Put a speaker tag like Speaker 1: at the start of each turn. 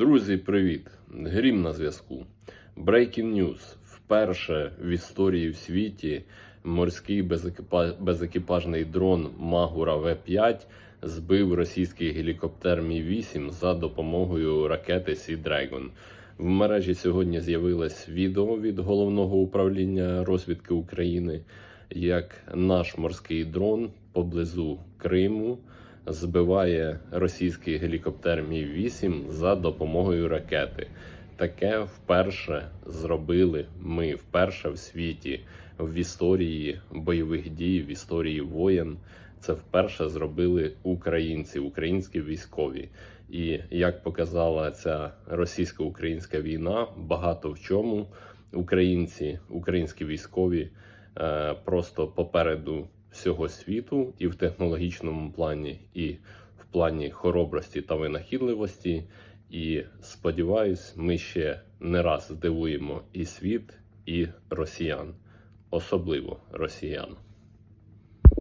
Speaker 1: Друзі, привіт! Грім на зв'язку. Breaking News. Вперше в історії в світі морський безекіпа- безекіпажний дрон Магура В5 збив російський гелікоптер Мі-8 за допомогою ракети Sea Dragon. В мережі сьогодні з'явилось відео від головного управління розвідки України, як наш морський дрон поблизу Криму збиває російський гелікоптер Мі-8 за допомогою ракети. Таке вперше зробили ми вперше в світі в історії бойових дій, в історії воєн. Це вперше зробили українці, українські військові. І як показала ця російсько-українська війна, багато в чому українці, українські військові е, просто попереду всього світу і в технологічному плані, і в плані хоробрості та винахідливості. І сподіваюсь, ми ще не раз здивуємо і світ, і росіян, особливо росіян.